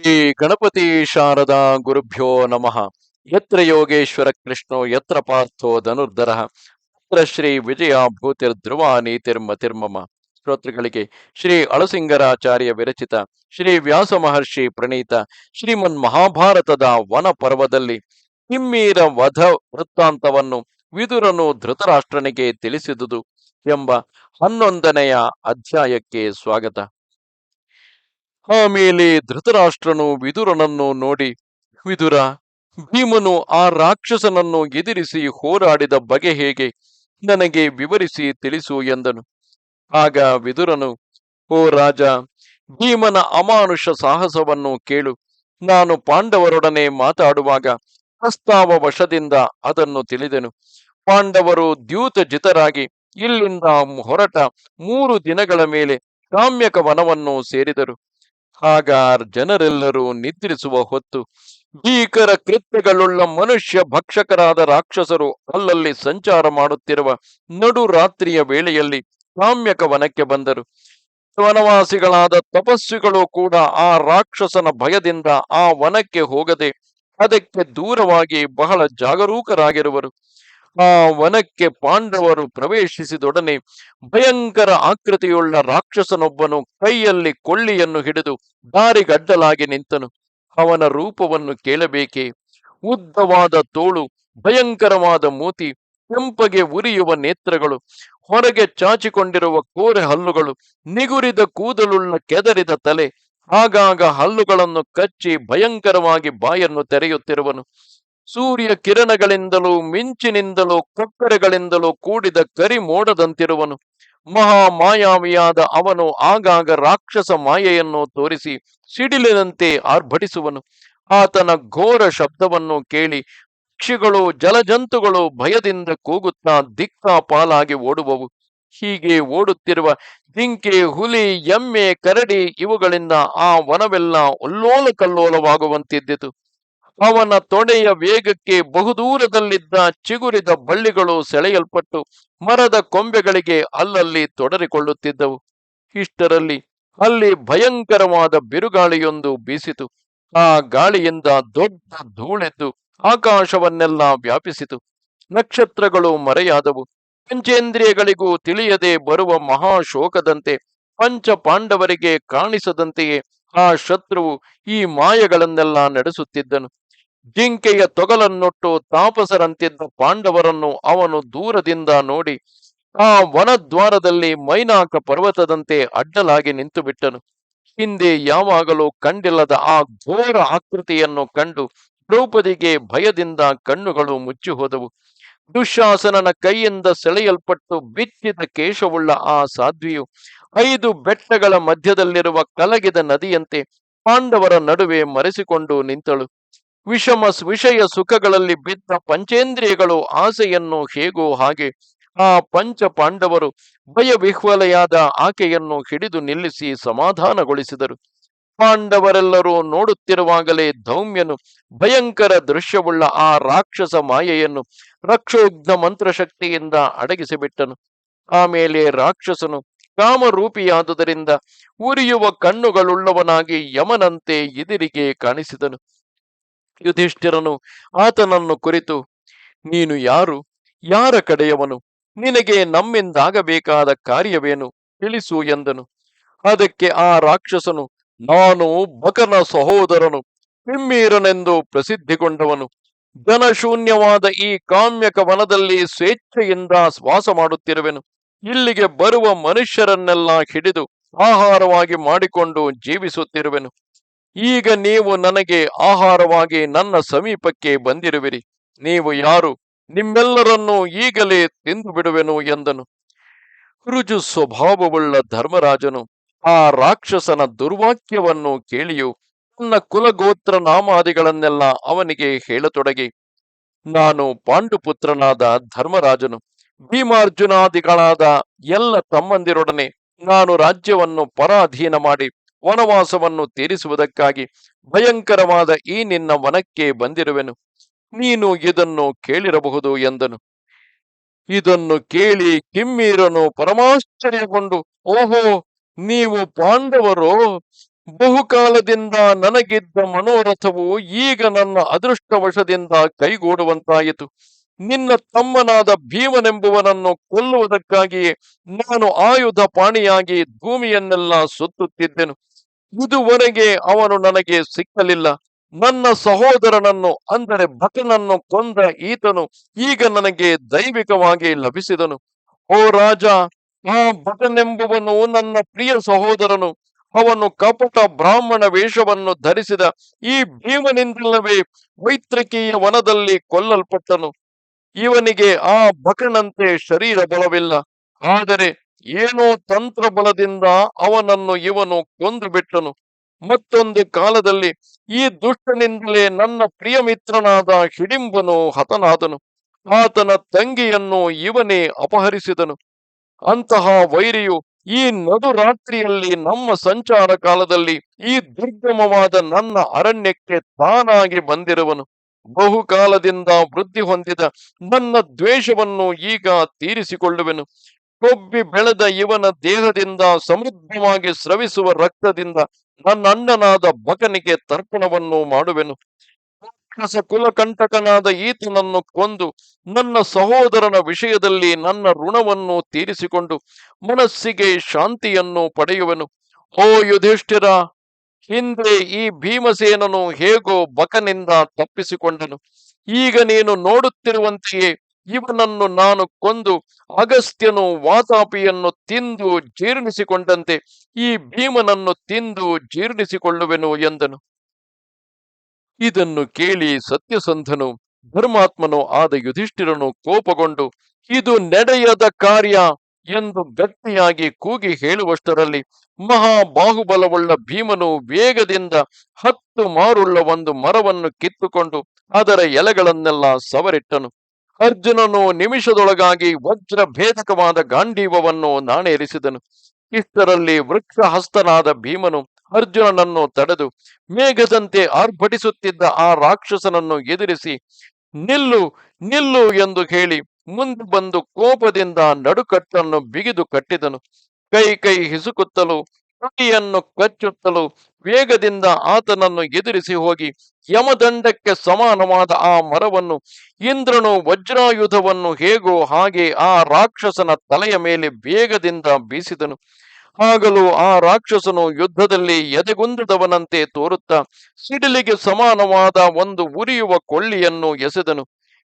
ಶ್ರೀ ಗಣಪತಿ ಶಾರದಾ ಗುರುಭ್ಯೋ ನಮಃ. ಯತ್ರ ಯೋಗೇಶ್ವರ ಕೃಷ್ಣೋ, ಯತ್ರ ಪಾರ್ಥೋ ಧನುರ್ಧರ. ಅತ್ರ ಶ್ರೀ ವಿಜಯ ಭೂತಿರ್ಧ್ರುವ ನೀತಿರ್ಮತಿರ್ಮಮ ಶ್ರೋತೃಗಳಿಗೆ ಶ್ರೀ ಅಳಸಿಂಗರಾಚಾರ್ಯ ವಿರಚಿತ, ಶ್ರೀ ವ್ಯಾಸ ಮಹರ್ಷಿ ಪ್ರಣೀತ, ಶ್ರೀಮನ್ ಮಹಾಭಾರತದ ವನ ಪರ್ವದಲ್ಲಿ ಹಿಮ್ಮೀರ ವಧ ವೃತ್ತಾಂತವನ್ನು ವಿದುರನು ಧೃತರಾಷ್ಟ್ರನಿಗೆ ತಿಳಿಸಿದುದು ಎಂಬ ಹನ್ನೊಂದನೆಯ ಅಧ್ಯಾಯಕ್ಕೆ ಸ್ವಾಗತ. ಆಮೇಲೆ ಧೃತರಾಷ್ಟ್ರನು ವಿದುರನನ್ನು ನೋಡಿ, ವಿದುರ, ಭೀಮನು ಆ ರಾಕ್ಷಸನನ್ನು ಎದುರಿಸಿ ಹೋರಾಡಿದ ಬಗೆ ಹೇಗೆ? ನನಗೆ ವಿವರಿಸಿ ತಿಳಿಸು ಎಂದನು. ಆಗ ವಿದುರನು, ಓ ರಾಜ, ಭೀಮನ ಅಮಾನುಷ ಸಾಹಸವನ್ನು ಕೇಳು. ನಾನು ಪಾಂಡವರೊಡನೆ ಮಾತಾಡುವಾಗ ಪ್ರಸ್ತಾವ ವಶದಿಂದ ಅದನ್ನು ತಿಳಿದೆನು. ಪಾಂಡವರು ದ್ಯೂತ ಜಿತರಾಗಿ ಇಲ್ಲಿಂದ ಹೊರಟ ಮೂರು ದಿನಗಳ ಮೇಲೆ ಕಾಮ್ಯಕ ವನವನ್ನು ಸೇರಿದರು. ಆಗ ಜನರೆಲ್ಲರೂ ನಿದ್ರಿಸುವ ಹೊತ್ತು ಭೀಕರ ಕೃತ್ಯಗಳುಳ್ಳ ಮನುಷ್ಯ ಭಕ್ಷಕರಾದ ರಾಕ್ಷಸರು ಅಲ್ಲಲ್ಲಿ ಸಂಚಾರ ಮಾಡುತ್ತಿರುವ ನಡು ರಾತ್ರಿಯ ವೇಳೆಯಲ್ಲಿ ಕಾಮ್ಯಕ ವನಕ್ಕೆ ಬಂದರು. ವನವಾಸಿಗಳಾದ ತಪಸ್ವಿಗಳು ಕೂಡ ಆ ರಾಕ್ಷಸನ ಭಯದಿಂದ ಆ ವನಕ್ಕೆ ಹೋಗದೆ ಅದಕ್ಕೆ ದೂರವಾಗಿ ಬಹಳ ಜಾಗರೂಕರಾಗಿರುವರು. ಆ ವನಕ್ಕೆ ಪಾಂಡವರು ಪ್ರವೇಶಿಸಿದೊಡನೆ ಭಯಂಕರ ಆಕೃತಿಯುಳ್ಳ ರಾಕ್ಷಸನೊಬ್ಬನು ಕೈಯಲ್ಲಿ ಕೊಳ್ಳಿಯನ್ನು ಹಿಡಿದು ದಾರಿಗಡ್ಡಲಾಗಿ ನಿಂತನು. ಅವನ ರೂಪವನ್ನು ಕೇಳಬೇಕೆ? ಉದ್ದವಾದ ತೋಳು, ಭಯಂಕರವಾದ ಮೂತಿ, ಕೆಂಪಗೆ ಉರಿಯುವ ನೇತ್ರಗಳು, ಹೊರಗೆ ಚಾಚಿಕೊಂಡಿರುವ ಕೋರೆ ಹಲ್ಲುಗಳು, ನಿಗುರಿದ ಕೂದಲುಳ್ಳ ಕೆದರಿದ ತಲೆ, ಆಗಾಗ ಹಲ್ಲುಗಳನ್ನು ಕಚ್ಚಿ ಭಯಂಕರವಾಗಿ ಬಾಯನ್ನು ತೆರೆಯುತ್ತಿರುವನು. ಸೂರ್ಯ ಕಿರಣಗಳಿಂದಲೂ, ಮಿಂಚಿನಿಂದಲೂ, ಕೊಕ್ಕರೆಗಳಿಂದಲೂ ಕೂಡಿದ ಕರಿ ಮೋಡದಂತಿರುವನು. ಮಹಾ ಮಾಯಾವಿಯಾದ ಅವನು ಆಗಾಗ ರಾಕ್ಷಸ ಮಾಯೆಯನ್ನು ತೋರಿಸಿ ಸಿಡಿಲಿನಂತೆ ಆರ್ಭಟಿಸುವನು. ಆತನ ಘೋರ ಶಬ್ದವನ್ನು ಕೇಳಿ ಪಕ್ಷಿಗಳು, ಜಲಜಂತುಗಳು ಭಯದಿಂದ ಕೂಗುತ್ತಾ ದಿಕ್ಕಾಪಾಲಾಗಿ ಓಡುವವು. ಹೀಗೆ ಓಡುತ್ತಿರುವ ಜಿಂಕೆ, ಹುಲಿ, ಎಮ್ಮೆ, ಕರಡಿ ಇವುಗಳಿಂದ ಆ ವನವೆಲ್ಲ ಒಲ್ಲೋಲ ಕಲ್ಲೋಲವಾಗುವಂತಿದ್ದಿತು ಅವನ ತೊಡೆಯ ವೇಗಕ್ಕೆ ಬಹುದೂರದಲ್ಲಿದ್ದ ಚಿಗುರಿದ ಬಳ್ಳಿಗಳು ಸೆಳೆಯಲ್ಪಟ್ಟು ಮರದ ಕೊಂಬೆಗಳಿಗೆ ಅಲ್ಲಲ್ಲಿ ತೊಡರಿಕೊಳ್ಳುತ್ತಿದ್ದವು. ಇಷ್ಟರಲ್ಲಿ ಅಲ್ಲಿ ಭಯಂಕರವಾದ ಬಿರುಗಾಳಿಯೊಂದು ಬೀಸಿತು. ಆ ಗಾಳಿಯಿಂದ ದೊಡ್ಡ ಧೂಳೆದ್ದು ಆಕಾಶವನ್ನೆಲ್ಲ ವ್ಯಾಪಿಸಿತು. ನಕ್ಷತ್ರಗಳು ಮರೆಯಾದವು. ಪಂಚೇಂದ್ರಿಯಗಳಿಗೂ ತಿಳಿಯದೆ ಬರುವ ಮಹಾಶೋಕದಂತೆ ಪಂಚ ಪಾಂಡವರಿಗೆ ಕಾಣಿಸದಂತೆಯೇ ಆ ಶತ್ರುವು ಈ ಮಾಯಗಳನ್ನೆಲ್ಲ ನಡೆಸುತ್ತಿದ್ದನು. ಜಿಂಕೆಯ ತೊಗಲನ್ನೊಟ್ಟು ತಾಪಸರಂತಿದ್ದ ಪಾಂಡವರನ್ನು ಅವನು ದೂರದಿಂದ ನೋಡಿ ಆ ವನದ್ವಾರದಲ್ಲಿ ಮೈನಾಕ ಪರ್ವತದಂತೆ ಅಡ್ಡಲಾಗಿ ನಿಂತು ಬಿಟ್ಟನು ಹಿಂದೆ ಯಾವಾಗಲೂ ಕಂಡಿಲ್ಲದ ಆ ಘೋರ ಆಕೃತಿಯನ್ನು ಕಂಡು ದ್ರೌಪದಿಗೆ ಭಯದಿಂದ ಕಣ್ಣುಗಳು ಮುಚ್ಚಿ ಹೋದವು ದುಶಾಸನನ ಕೈಯಿಂದ ಸೆಳೆಯಲ್ಪಟ್ಟು ಬಿಚ್ಚಿದ ಕೇಶವುಳ್ಳ ಆ ಸಾಧ್ವಿಯು ಐದು ಬೆಟ್ಟಗಳ ಮಧ್ಯದಲ್ಲಿರುವ ಕಲಗಿದ ನದಿಯಂತೆ ಪಾಂಡವರ ನಡುವೆ ಮರೆಸಿಕೊಂಡು ನಿಂತಳು. ವಿಷಮ ವಿಷಯ ಸುಖಗಳಲ್ಲಿ ಬಿದ್ದ ಪಂಚೇಂದ್ರಿಯಗಳು ಆಸೆಯನ್ನು ಹೇಗೋ ಹಾಗೆ ಆ ಪಂಚ ಪಾಂಡವರು ಭಯವಿಹ್ವಲೆಯಾದ ಆಕೆಯನ್ನು ಹಿಡಿದು ನಿಲ್ಲಿಸಿ ಸಮಾಧಾನಗೊಳಿಸಿದರು. ಪಾಂಡವರೆಲ್ಲರೂ ನೋಡುತ್ತಿರುವಾಗಲೇ ಧೌಮ್ಯನು ಭಯಂಕರ ದೃಶ್ಯವುಳ್ಳ ಆ ರಾಕ್ಷಸ ಮಾಯೆಯನ್ನು ರಕ್ಷೋಗ್ನ ಮಂತ್ರಶಕ್ತಿಯಿಂದ ಅಡಗಿಸಿಬಿಟ್ಟನು. ಆಮೇಲೆ ರಾಕ್ಷಸನು ಕಾಮರೂಪಿಯಾದುದರಿಂದ ಉರಿಯುವ ಕಣ್ಣುಗಳುಳ್ಳವನಾಗಿ ಯಮನಂತೆ ಎದುರಿಗೆ ಕಾಣಿಸಿದನು. ಯುಧಿಷ್ಠಿರನು, ಆತನನ್ನು ಕುರಿತು, ನೀನು ಯಾರು? ಯಾರ ಕಡೆಯವನು? ನಿನಗೆ ನಮ್ಮಿಂದಾಗಬೇಕಾದ ಕಾರ್ಯವೇನು? ತಿಳಿಸು ಎಂದನು. ಅದಕ್ಕೆ ಆ ರಾಕ್ಷಸನು, ನಾನು ಬಕನ ಸಹೋದರನು ಹಿಮ್ಮೀರನೆಂದು ಪ್ರಸಿದ್ಧಿಗೊಂಡವನು. ಜನಶೂನ್ಯವಾದ ಈ ಕಾಮ್ಯಕ ವನದಲ್ಲಿ ಸ್ವೇಚ್ಛೆಯಿಂದ ಶ್ವಾಸ ಮಾಡುತ್ತಿರುವೆನು. ಇಲ್ಲಿಗೆ ಬರುವ ಮನುಷ್ಯರನ್ನೆಲ್ಲ ಹಿಡಿದು, ಆಹಾರವಾಗಿ ಮಾಡಿಕೊಂಡು ಜೀವಿಸುತ್ತಿರುವೆನು. ಈಗ ನೀವು ನನಗೆ ಆಹಾರವಾಗಿ ನನ್ನ ಸಮೀಪಕ್ಕೆ ಬಂದಿರುವಿರಿ. ನೀವು ಯಾರು? ನಿಮ್ಮೆಲ್ಲರನ್ನೂ ಈಗಲೇ ತಿಂದು ಬಿಡುವೆನು ಎಂದನು. ರುಜು ಸ್ವಭಾವವುಳ್ಳ ಧರ್ಮರಾಜನು ಆ ರಾಕ್ಷಸನ ದುರ್ವಾಕ್ಯವನ್ನು ಕೇಳಿಯು ತನ್ನ ಕುಲಗೋತ್ರ ನಾಮಾದಿಗಳನ್ನೆಲ್ಲ ಅವನಿಗೆ ಹೇಳತೊಡಗಿ, ನಾನು ಪಾಂಡುಪುತ್ರನಾದ ಧರ್ಮರಾಜನು, ಭೀಮಾರ್ಜುನಾದಿಗಳಾದ ಎಲ್ಲ ತಮ್ಮಂದಿರೊಡನೆ ನಾನು ರಾಜ್ಯವನ್ನು ಪರಾಧೀನ ಮಾಡಿ ವನವಾಸವನ್ನು ತೀರಿಸುವುದಕ್ಕಾಗಿ ಭಯಂಕರವಾದ ಈ ನಿನ್ನ ವನಕ್ಕೆ ಬಂದಿರುವೆನು. ನೀನು ಇದನ್ನು ಕೇಳಿರಬಹುದು ಎಂದನು. ಇದನ್ನು ಕೇಳಿ ಕಿಮ್ಮೀರನು ಪರಮಾಶ್ಚರ್ಯಗೊಂಡು, ಓಹೋ, ನೀವು ಪಾಂಡವರು! ಬಹುಕಾಲದಿಂದ ನನಗಿದ್ದ ಮನೋರಥವು ಈಗ ನನ್ನ ಅದೃಷ್ಟವಶದಿಂದ ಕೈಗೂಡುವಂತಾಯಿತು. ನಿನ್ನ ತಮ್ಮನಾದ ಭೀಮನೆಂಬುವನನ್ನು ಕೊಲ್ಲುವುದಕ್ಕಾಗಿಯೇ ನಾನು ಆಯುಧ ಪಾಣಿಯಾಗಿ ಭೂಮಿಯನ್ನೆಲ್ಲ ಸುತ್ತುತ್ತಿದ್ದೆನು. ಇದುವರೆಗೆ ಅವನು ನನಗೆ ಸಿಕ್ಕಲಿಲ್ಲ. ನನ್ನ ಸಹೋದರನನ್ನು, ಅಂದರೆ ಭಟನನ್ನು ಕೊಂದ ಈತನು ಈಗ ನನಗೆ ದೈವಿಕವಾಗಿ ಲಭಿಸಿದನು. ಓ ರಾಜ, ಆ ಭಟನೆಂಬುವನು ನನ್ನ ಪ್ರಿಯ ಸಹೋದರನು. ಅವನು ಕಪಟ ಬ್ರಾಹ್ಮಣ ವೇಷವನ್ನು ಧರಿಸಿದ ಈ ಭೀಮನಿಂದಲ್ಲವೇ ವೈತ್ರಕೀಯ ವನದಲ್ಲಿ ಕೊಲ್ಲಲ್ಪಟ್ಟನು. ಇವನಿಗೆ ಆ ಭಕನಂತೆ ಶರೀರ ಬಲವಿಲ್ಲ. ಆದರೆ ಏನೋ ತಂತ್ರ ಬಲದಿಂದ ಅವನನ್ನು ಇವನು ಕೊಂದು ಬಿಟ್ಟನು ಮತ್ತೊಂದು ಕಾಲದಲ್ಲಿ ಈ ದುಷ್ಟನಿಂದಲೇ ನನ್ನ ಪ್ರಿಯ ಮಿತ್ರನಾದ ಹಿಡಿಂಬನು ಹತನಾದನು. ಆತನ ತಂಗಿಯನ್ನು ಇವನೇ ಅಪಹರಿಸಿದನು. ಅಂತಹ ವೈರಿಯು ಈ ನಡು ರಾತ್ರಿಯಲ್ಲಿ ನಮ್ಮ ಸಂಚಾರ ಕಾಲದಲ್ಲಿ ಈ ದುರ್ಗಮವಾದ ನನ್ನ ಅರಣ್ಯಕ್ಕೆ ತಾನಾಗಿ ಬಂದಿರುವನು. ಬಹುಕಾಲದಿಂದ ವೃದ್ಧಿ ಹೊಂದಿದ ನನ್ನ ದ್ವೇಷವನ್ನು ಈಗ ತೀರಿಸಿಕೊಳ್ಳುವೆನು. ಕೊಬ್ಬಿ ಬೆಳೆದ ಇವನ ದೇಹದಿಂದ ಸಮೃದ್ಧವಾಗಿ ಸ್ರವಿಸುವ ರಕ್ತದಿಂದ ನನ್ನ ಅಣ್ಣನಾದ ಬಕನಿಗೆ ತರ್ಪಣವನ್ನು ಮಾಡುವೆನು. ಕಸ ಕುಲಕಂಟಕನಾದ ಈತನನ್ನು ಕೊಂದು ನನ್ನ ಸಹೋದರನ ವಿಷಯದಲ್ಲಿ ನನ್ನ ಋಣವನ್ನು ತೀರಿಸಿಕೊಂಡು ಮನಸ್ಸಿಗೆ ಶಾಂತಿಯನ್ನು ಪಡೆಯುವೆನು. ಓ ಯುಧಿಷ್ಠಿರ, ಹಿಂದೆ ಈ ಭೀಮಸೇನನು ಹೇಗೋ ಬಕನಿಂದ ತಪ್ಪಿಸಿಕೊಂಡನು. ಈಗ ನೀನು ನೋಡುತ್ತಿರುವಂತೆಯೇ ಇವನನ್ನು ನಾನು ಕೊಂದು ಅಗಸ್ತ್ಯನು ವಾತಾಪಿಯನ್ನು ತಿಂದು ಜೀರ್ಣಿಸಿಕೊಂಡಂತೆ ಈ ಭೀಮನನ್ನು ತಿಂದು ಜೀರ್ಣಿಸಿಕೊಳ್ಳುವೆನು ಎಂದನು. ಇದನ್ನು ಕೇಳಿ ಸತ್ಯಸಂಧನು, ಧರ್ಮಾತ್ಮನು, ಆದ ಯುಧಿಷ್ಠಿರನು ಕೋಪಗೊಂಡು, ಇದು ನಡೆಯದ ಕಾರ್ಯ ಎಂದು ವ್ಯಕ್ತಿಯಾಗಿ ಕೂಗಿ ಹೇಳುವಷ್ಟರಲ್ಲಿ ಮಹಾ ಬಾಹುಬಲವುಳ್ಳ ಭೀಮನು ವೇಗದಿಂದ ಹತ್ತು ಮಾರುಳ್ಳ ಒಂದು ಮರವನ್ನು ಕಿತ್ತುಕೊಂಡು ಅದರ ಎಲೆಗಳನ್ನೆಲ್ಲ ಸವರಿಟ್ಟನು. ಅರ್ಜುನನು ನಿಮಿಷದೊಳಗಾಗಿ ವಜ್ರ ಭೇದಕವಾದ ಗಾಂಡೀವವನ್ನು ನಾಣೇರಿಸಿದನು. ಇಷ್ಟರಲ್ಲಿ ವೃಕ್ಷ ಹಸ್ತನಾದ ಭೀಮನು ಅರ್ಜುನನನ್ನು ತಡೆದು ಮೇಘದಂತೆ ಆರ್ಭಟಿಸುತ್ತಿದ್ದ ಆ ರಾಕ್ಷಸನನ್ನು ಎದುರಿಸಿ, ನಿಲ್ಲು ನಿಲ್ಲು ಎಂದು ಹೇಳಿ ಮುಂದೆ ಬಂದು ಕೋಪದಿಂದ ನಡುಕಟ್ಟನ್ನು ಬಿಗಿದು ಕಟ್ಟಿದನು. ಕೈ ಕೈ ಹಿಸುಕುತ್ತಲೂ ತುಟಿಯನ್ನು ಕಚ್ಚುತ್ತಲೂ ವೇಗದಿಂದ ಆತನನ್ನು ಎದುರಿಸಿ ಹೋಗಿ ಯಮದಂಡಕ್ಕೆ ಸಮಾನವಾದ ಆ ಮರವನ್ನು, ಇಂದ್ರನು ವಜ್ರಾಯುಧವನ್ನು ಹೇಗೋ ಹಾಗೆ ಆ ರಾಕ್ಷಸನ ತಲೆಯ ಮೇಲೆ ವೇಗದಿಂದ ಬೀಸಿದನು. ಆಗಲೂ ಆ ರಾಕ್ಷಸನು ಯುದ್ಧದಲ್ಲಿ ಎದೆಗುಂದದವನಂತೆ ತೋರುತ್ತಾ ಸಿಡಿಲಿಗೆ ಸಮಾನವಾದ ಒಂದು ಉರಿಯುವ ಕೊಳ್ಳಿಯನ್ನು ಎಸೆದನು.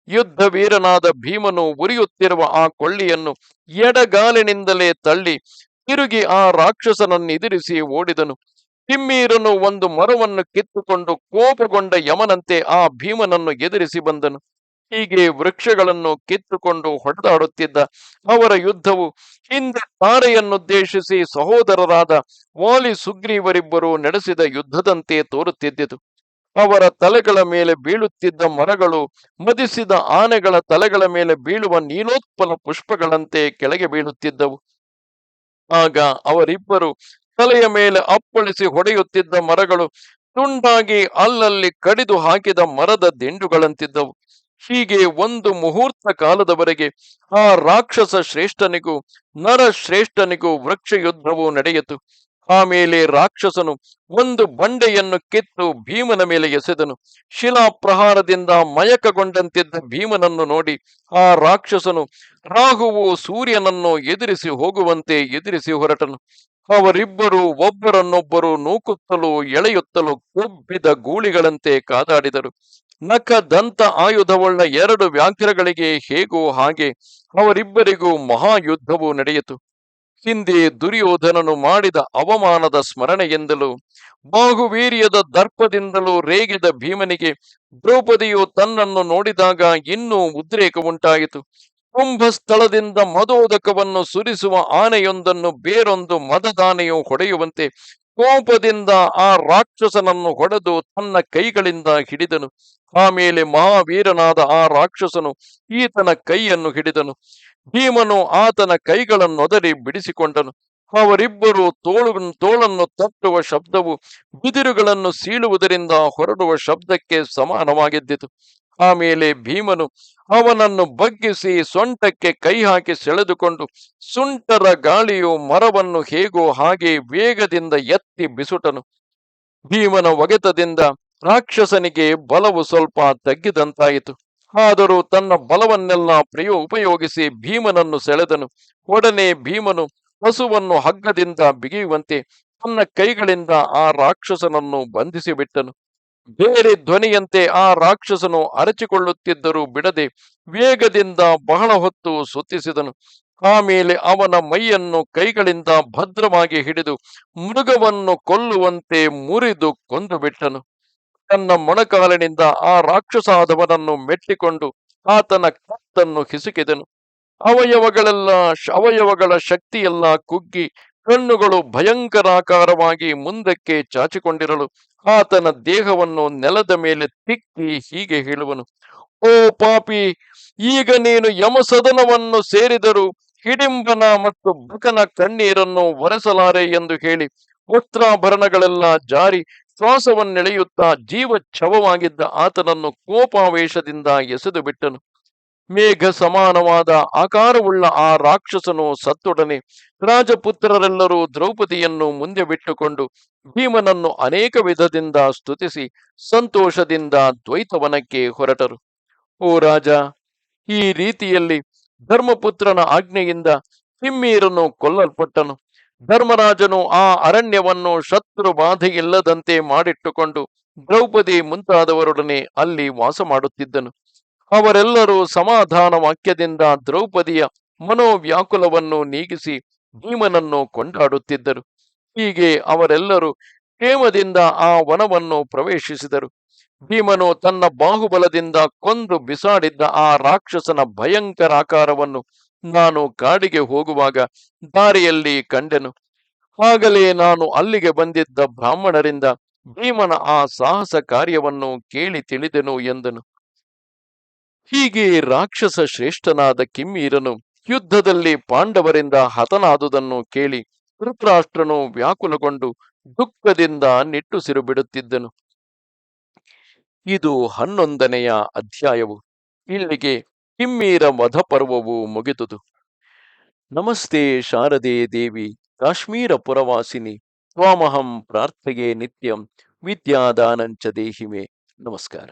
ಯುದ್ಧ ವೀರನಾದ ಭೀಮನು ಉರಿಯುತ್ತಿರುವ ಆ ಕೊಳ್ಳಿಯನ್ನು ಎಡಗಾಲಿನಿಂದಲೇ ತಳ್ಳಿ ತಿರುಗಿ ಆ ರಾಕ್ಷಸನನ್ನೆದುರಿಸಿ ಓಡಿದನು. ತಿಮ್ಮೀರನು ಒಂದು ಮರವನ್ನು ಕಿತ್ತುಕೊಂಡು ಕೋಪಗೊಂಡ ಯಮನಂತೆ ಆ ಭೀಮನನ್ನು ಎದುರಿಸಿ ಬಂದನು. ಹೀಗೆ ವೃಕ್ಷಗಳನ್ನು ಕಿತ್ತುಕೊಂಡು ಹೊಡೆದಾಡುತ್ತಿದ್ದ ಅವರ ಯುದ್ಧವು ಹಿಂದೆ ತಾರೆಯನ್ನುದ್ದೇಶಿಸಿ ಸಹೋದರರಾದ ವಾಲಿ ಸುಗ್ರೀವರಿಬ್ಬರು ನಡೆಸಿದ ಯುದ್ಧದಂತೆ ತೋರುತ್ತಿದ್ದಿತು. ಅವರ ತಲೆಗಳ ಮೇಲೆ ಬೀಳುತ್ತಿದ್ದ ಮರಗಳು ಮದಿಸಿದ ಆನೆಗಳ ತಲೆಗಳ ಮೇಲೆ ಬೀಳುವ ನೀಲೋತ್ಪಲ ಪುಷ್ಪಗಳಂತೆ ಕೆಳಗೆ ಬೀಳುತ್ತಿದ್ದವು. ಆಗ ಅವರಿಬ್ಬರು ತಲೆಯ ಮೇಲೆ ಅಪ್ಪಳಿಸಿ ಹೊಡೆಯುತ್ತಿದ್ದ ಮರಗಳು ತುಂಡಾಗಿ ಅಲ್ಲಲ್ಲಿ ಕಡಿದು ಹಾಕಿದ ಮರದ ದಿಂಡುಗಳಂತಿದ್ದವು. ಹೀಗೆ ಒಂದು ಮುಹೂರ್ತ ಕಾಲದವರೆಗೆ ಆ ರಾಕ್ಷಸ ಶ್ರೇಷ್ಠನಿಗೂ ನರ ಶ್ರೇಷ್ಠನಿಗೂ ವೃಕ್ಷ ಯುದ್ಧವು ನಡೆಯಿತು. ಆಮೇಲೆ ರಾಕ್ಷಸನು ಒಂದು ಬಂಡೆಯನ್ನು ಕಿತ್ತು ಭೀಮನ ಮೇಲೆ ಎಸೆದನು. ಶಿಲಾ ಪ್ರಹಾರದಿಂದ ಮಯಕಗೊಂಡಂತಿದ್ದ ಭೀಮನನ್ನು ನೋಡಿ ಆ ರಾಕ್ಷಸನು ರಾಹುವು ಸೂರ್ಯನನ್ನು ಎದುರಿಸಿ ಹೋಗುವಂತೆ ಎದುರಿಸಿ ಹೊರಟನು. ಅವರಿಬ್ಬರು ಒಬ್ಬರನ್ನೊಬ್ಬರು ನೂಕುತ್ತಲೂ ಎಳೆಯುತ್ತಲೂ ಕೊಬ್ಬಿದ ಗೂಳಿಗಳಂತೆ ಕಾದಾಡಿದರು. ನಖ ದಂತ ಆಯುಧವುಳ್ಳ ಎರಡು ವ್ಯಾಘ್ರಗಳಿಗೆ ಹೇಗೋ ಹಾಗೆ ಅವರಿಬ್ಬರಿಗೂ ಮಹಾಯುದ್ಧವು ನಡೆಯಿತು. ಹಿಂದೆ ದುರ್ಯೋಧನನು ಮಾಡಿದ ಅವಮಾನದ ಸ್ಮರಣೆಯಿಂದಲೂ, ಬಾಹುವೀರ್ಯದ ದರ್ಪದಿಂದಲೂ ರೇಗಿದ ಭೀಮನಿಗೆ ದ್ರೌಪದಿಯು ತನ್ನನ್ನು ನೋಡಿದಾಗ ಇನ್ನೂ ಉದ್ರೇಕ ಉಂಟಾಯಿತು. ಕುಂಭಸ್ಥಳದಿಂದ ಮದೋದಕವನ್ನು ಸುರಿಸುವ ಆನೆಯೊಂದನ್ನು ಬೇರೊಂದು ಮದದಾನೆಯು ಹೊಡೆಯುವಂತೆ ಕೋಪದಿಂದ ಆ ರಾಕ್ಷಸನನ್ನು ಹೊಡೆದು ತನ್ನ ಕೈಗಳಿಂದ ಹಿಡಿದನು. ಆಮೇಲೆ ಮಹಾವೀರನಾದ ಆ ರಾಕ್ಷಸನು ಈತನ ಕೈಯನ್ನು ಹಿಡಿದನು. ಭೀಮನು ಆತನ ಕೈಗಳನ್ನು ಒದರಿ ಬಿಡಿಸಿಕೊಂಡನು. ಅವರಿಬ್ಬರು ತೋಳು ತೋಳನ್ನು ತಟ್ಟುವ ಶಬ್ದವು ಬಿದಿರುಗಳನ್ನು ಸೀಳುವುದರಿಂದ ಹೊರಡುವ ಶಬ್ದಕ್ಕೆ ಸಮಾನವಾಗಿದ್ದಿತು. ಆಮೇಲೆ ಭೀಮನು ಅವನನ್ನು ಬಗ್ಗಿಸಿ ಸೊಂಟಕ್ಕೆ ಕೈ ಹಾಕಿ ಸೆಳೆದುಕೊಂಡು ಸುಂಟರ ಗಾಳಿಯು ಮರವನ್ನು ಹೇಗೋ ಹಾಗೆ ವೇಗದಿಂದ ಎತ್ತಿ ಬಿಸುಟನು. ಭೀಮನ ಒಗೆತದಿಂದ ರಾಕ್ಷಸನಿಗೆ ಬಲವು ಸ್ವಲ್ಪ ತಗ್ಗಿದಂತಾಯಿತು. ಆದರೂ ತನ್ನ ಬಲವನ್ನೆಲ್ಲ ಪ್ರಯೋ ಉಪಯೋಗಿಸಿ ಭೀಮನನ್ನು ಸೆಳೆದನು. ಒಡನೆ ಭೀಮನು ಹಸುವನ್ನು ಹಗ್ಗದಿಂದ ಬಿಗಿಯುವಂತೆ ತನ್ನ ಕೈಗಳಿಂದ ಆ ರಾಕ್ಷಸನನ್ನು ಬಂಧಿಸಿಬಿಟ್ಟನು. ಬೇರೆ ಧ್ವನಿಯಂತೆ ಆ ರಾಕ್ಷಸನು ಅರಚಿಕೊಳ್ಳುತ್ತಿದ್ದರೂ ಬಿಡದೆ ವೇಗದಿಂದ ಬಹಳ ಹೊತ್ತು ಸುತ್ತಿಸಿದನು. ಆಮೇಲೆ ಅವನ ಮೈಯನ್ನು ಕೈಗಳಿಂದ ಭದ್ರವಾಗಿ ಹಿಡಿದು ಮೃಗವನ್ನು ಕೊಲ್ಲುವಂತೆ ಮುರಿದು ಕೊಂದು ಬಿಟ್ಟನು ತನ್ನ ಮೊಣಕಾಲಿನಿಂದ ಆ ರಾಕ್ಷಸಾದವನನ್ನು ಮೆಟ್ಟಿಕೊಂಡು ಆತನ ಕತ್ತನ್ನು ಹಿಸುಕಿದನು. ಅವಯವಗಳೆಲ್ಲ ಅವಯವಗಳ ಶಕ್ತಿಯೆಲ್ಲ ಕುಗ್ಗಿ ಕಣ್ಣುಗಳು ಭಯಂಕರಾಕಾರವಾಗಿ ಮುಂದಕ್ಕೆ ಚಾಚಿಕೊಂಡಿರಲು ಆತನ ದೇಹವನ್ನು ನೆಲದ ಮೇಲೆ ತಿಕ್ಕಿ ಹೀಗೆ ಹೇಳುವನು, ಓ ಪಾಪಿ, ಈಗ ನೀನು ಯಮಸದನವನ್ನು ಸೇರಿದರು ಹಿಡಿಂಬನ ಮತ್ತು ಬಕನ ಕಣ್ಣೀರನ್ನು ಒರೆಸಲಾರೆ ಎಂದು ಹೇಳಿ, ವಸ್ತ್ರಾಭರಣಗಳೆಲ್ಲ ಜಾರಿ ಶ್ವಾಸವನ್ನೆಳೆಯುತ್ತಾ ಜೀವ ಛವವಾಗಿದ್ದ ಆತನನ್ನು ಕೋಪಾವೇಶದಿಂದ ಎಸೆದು ಬಿಟ್ಟನು. ಮೇಘ ಸಮಾನವಾದ ಆಕಾರವುಳ್ಳ ಆ ರಾಕ್ಷಸನು ಸತ್ತೊಡನೆ ರಾಜಪುತ್ರರೆಲ್ಲರೂ ದ್ರೌಪದಿಯನ್ನು ಮುಂದೆ ಬಿಟ್ಟುಕೊಂಡು ಭೀಮನನ್ನು ಅನೇಕ ವಿಧದಿಂದ ಸ್ತುತಿಸಿ ಸಂತೋಷದಿಂದ ದ್ವೈತವನಕ್ಕೆ ಹೊರಟರು. ಓ ರಾಜ, ಈ ರೀತಿಯಲ್ಲಿ ಧರ್ಮಪುತ್ರನ ಆಜ್ಞೆಯಿಂದ ಹಿಮ್ಮೀರನ್ನು ಕೊಲ್ಲಲ್ಪಟ್ಟನು. ಧರ್ಮರಾಜನು ಆ ಅರಣ್ಯವನ್ನು ಶತ್ರು ಬಾಧೆಯಿಲ್ಲದಂತೆ ಮಾಡಿಟ್ಟುಕೊಂಡು ದ್ರೌಪದಿ ಮುಂತಾದವರೊಡನೆ ಅಲ್ಲಿ ವಾಸ ಮಾಡುತ್ತಿದ್ದನು. ಅವರೆಲ್ಲರೂ ಸಮಾಧಾನ ವಾಕ್ಯದಿಂದ ದ್ರೌಪದಿಯ ಮನೋವ್ಯಾಕುಲವನ್ನು ನೀಗಿಸಿ ಭೀಮನನ್ನು ಕೊಂಡಾಡುತ್ತಿದ್ದರು. ಹೀಗೆ ಅವರೆಲ್ಲರೂ ಕ್ಷೇಮದಿಂದ ಆ ವನವನ್ನು ಪ್ರವೇಶಿಸಿದರು. ಭೀಮನು ತನ್ನ ಬಾಹುಬಲದಿಂದ ಕೊಂದು ಬಿಸಾಡಿದ್ದ ಆ ರಾಕ್ಷಸನ ಭಯಂಕರ ಆಕಾರವನ್ನು ನಾನು ಕಾಡಿಗೆ ಹೋಗುವಾಗ ದಾರಿಯಲ್ಲಿ ಕಂಡೆನು. ಆಗಲೇ ನಾನು ಅಲ್ಲಿಗೆ ಬಂದಿದ್ದ ಬ್ರಾಹ್ಮಣರಿಂದ ಭೀಮನ ಆ ಸಾಹಸ ಕಾರ್ಯವನ್ನು ಕೇಳಿ ತಿಳಿದೆನು ಎಂದನು. ಹೀಗೆ ರಾಕ್ಷಸ ಶ್ರೇಷ್ಠನಾದ ಕಿಮ್ಮೀರನು ಯುದ್ಧದಲ್ಲಿ ಪಾಂಡವರಿಂದ ಹತನಾದುದನ್ನು ಕೇಳಿ ಧೃತರಾಷ್ಟ್ರನು ವ್ಯಾಕುಲಗೊಂಡು ದುಃಖದಿಂದ ನಿಟ್ಟುಸಿರು ಬಿಡುತ್ತಿದ್ದನು ಇದು ಹನ್ನೊಂದನೆಯ ಅಧ್ಯಾಯವು. ಇಲ್ಲಿಗೆ ಕಿಮ್ಮೀರ ವಧ ಪರ್ವವು ಮುಗಿದುದು. ನಮಸ್ತೆ ಶಾರದೆ ದೇವಿ, ಕಾಶ್ಮೀರ ಪುರವಾಸಿನಿ, ತ್ವಾಮಹಂ ಪ್ರಾರ್ಥೆಯೇ ನಿತ್ಯಂ ವಿದ್ಯಾದಾನಂಚ ದೇಹಿಮೆ. ನಮಸ್ಕಾರ.